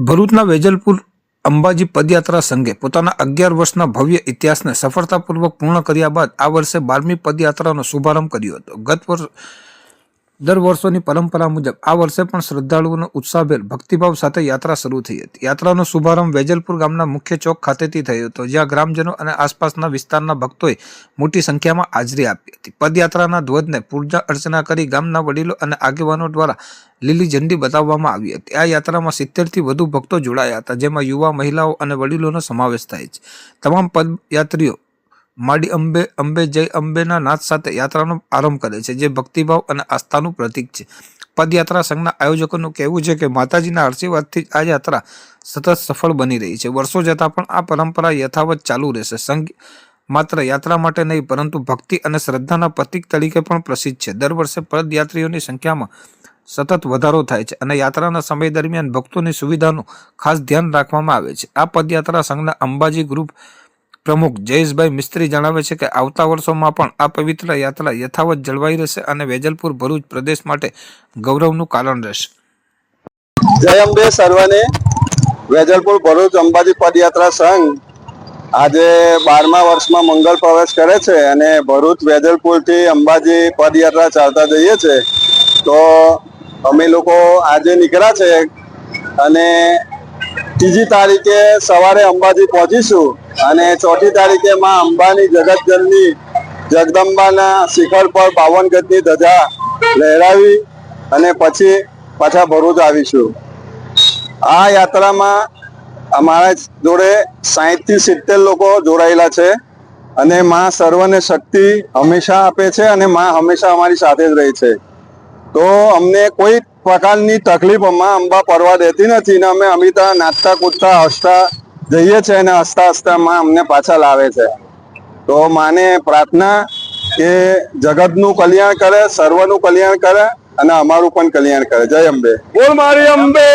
ભરૂચના વેજલપુર અંબાજી પદયાત્રા સંઘે પોતાના અગિયાર વર્ષના ભવ્ય ઇતિહાસને સફળતાપૂર્વક પૂર્ણ કર્યા બાદ આ વર્ષે બારમી પદયાત્રાનો શુભારંભ કર્યો હતો. ગત વર્ષ દર વર્ષોની પરંપરા મુજબ આ વર્ષે પણ શ્રદ્ધાળુઓનો ઉત્સાહભેર ભક્તિભાવ સાથે યાત્રા શરૂ થઈ હતી. યાત્રાનો શુભારંભ વેજલપુર ગામના મુખ્ય ચોક ખાતેથી થયો હતો, જ્યાં ગ્રામજનો અને આસપાસના વિસ્તારના ભક્તોએ મોટી સંખ્યામાં હાજરી આપી હતી. પદયાત્રાના ધ્વજને પૂજા અર્ચના કરી ગામના વડીલો અને આગેવાનો દ્વારા લીલી ઝંડી બતાવવામાં આવી હતી. આ યાત્રામાં સિત્તેરથી વધુ ભક્તો જોડાયા હતા, જેમાં યુવા, મહિલાઓ અને વડીલોનો સમાવેશ થાય છે. તમામ પદયાત્રીઓ માડી અંબે અંબે જય અંબેના નાથ સાથે યાત્રાનો આરંભ કરે છે, જે ભક્તિભાવ અને આસ્થાનું પ્રતીક છે. પદયાત્રા સંઘના આયોજકોનું કહેવું છે કે માતાજીના આશીર્વાદથી આ યાત્રા સતત સફળ બની રહી છે. વર્ષો જતાં પણ આ પરંપરા યથાવત ચાલુ રહેશે. સંઘ માત્ર યાત્રા માટે નહીં, પરંતુ ભક્તિ અને શ્રદ્ધાના પ્રતીક તરીકે પણ પ્રસિદ્ધ છે. દર વર્ષે પદયાત્રીઓની સંખ્યામાં સતત વધારો થાય છે અને યાત્રાના સમય દરમિયાન ભક્તોની સુવિધાનું ખાસ ધ્યાન રાખવામાં આવે છે. આ પદયાત્રા સંઘના અંબાજી ગ્રુપ પ્રમુખ જયેશભાઈ મિસ્ત્રી જણાવે છે કે આવતા વર્ષોમાં પણ આ પવિત્ર યાત્રા યથાવત જળવાઈ રહેશે અને વેજલપુર ભરૂચ પ્રદેશ માટે ગૌરવનું કારણ રહેશે. જય અંબે સર્વને. વેજલપુર ભરૂચ અંબાજી પદયાત્રા સંઘ આજે બારમા વર્ષમાં મંગળ પ્રવેશ કરે છે અને ભરૂચ વેજલપુરથી અંબાજી પદયાત્રા ચાલતા જઈએ છે. તો અમે લોકો આજે નીકળ્યા છે અને ત્રીજી તારીખે સવારે અંબાજી પહોંચીશું અને ચોથી તારીખે માં અંબાની જગતજનની જગદંબાના શિખર પર બાવન ગજની ધજા લહેરાવી અને પછી પાછા ભરૂચ આવીશું. આ યાત્રામાં અમારા જોડે સાહીઠથી સિત્તેર લોકો જોડાયેલા છે અને માં સર્વને શક્તિ હંમેશા આપે છે અને માં હંમેશા અમારી સાથે જ રહી છે. તો અમને કોઈ પ્રકારની તકલીફ અંબા પડવા દેતી નથી ને અમે અમિતા નાચતા કૂદતા હસતા જઈએ છીએ અને હસતા હસતા માં અમને પાછા લાવે છે. તો માને પ્રાર્થના કે જગતનું કલ્યાણ કરે સર્વનું કલ્યાણ કરે અને અમારું પણ કલ્યાણ કરે. જય અંબે. બોલ મારી અંબે.